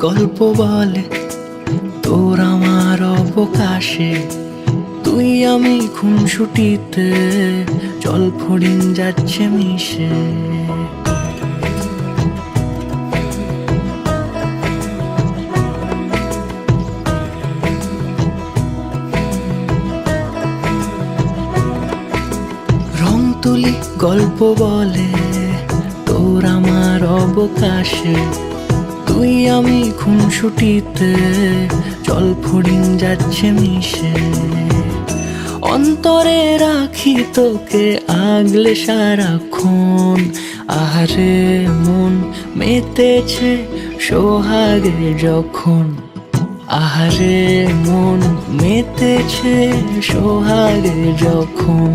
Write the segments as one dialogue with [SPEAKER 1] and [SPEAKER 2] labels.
[SPEAKER 1] গল্প বলে, তোর আমার অবকাশে। তুই আমি খুনসুটিতে জল ফড়িং যাচ্ছে মিশে। রং তুলি গল্প বলে, তোর আমার অবকাশে। তুই আমি খুনসুটিতে জল ফড়িং যাচ্ছে মিশে। অন্তরে রাখি তোকে আগলে সারাক্ষণ। আহারে মন মেতেছে সোহাগে যখন। আহারে মন মেতেছে সোহাগে যখন।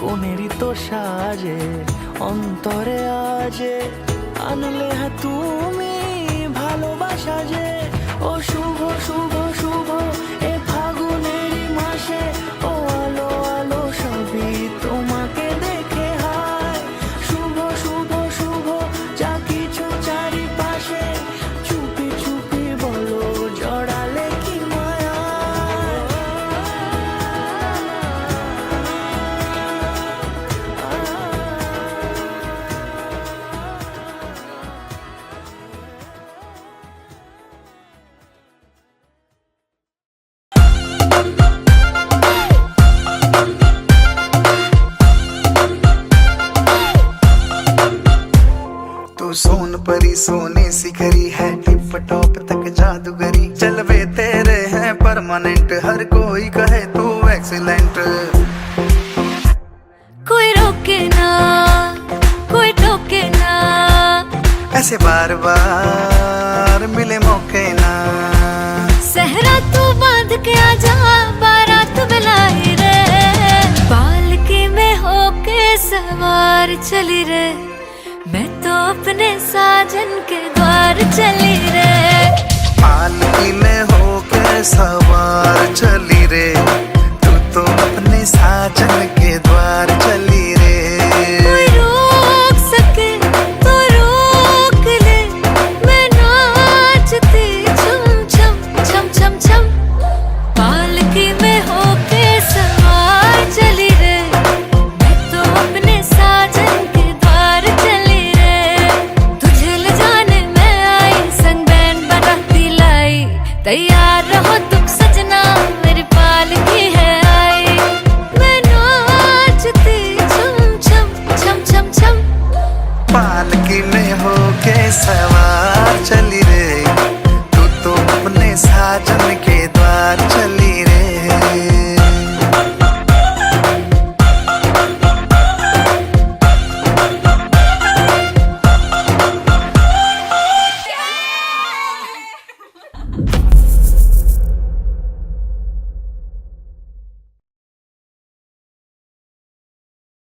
[SPEAKER 1] কোনেরই তো সাজে অন্তরে আজে আনলে হ্যাঁ তুমি।
[SPEAKER 2] परी सोने सिखरी है टिप टॉप तक जादूगरी। चलवे तेरे हैं परमानेंट हर कोई कहे तू एक्सीलेंट
[SPEAKER 3] कोई रोके ना कोई टोके ना।
[SPEAKER 2] ऐसे बार बार मिले मौके ना।
[SPEAKER 3] सहरा तू बाँध के आजा बारात बुलाई रे। पालकी में होके सवार चली रे। चली रे। पानी में होके सब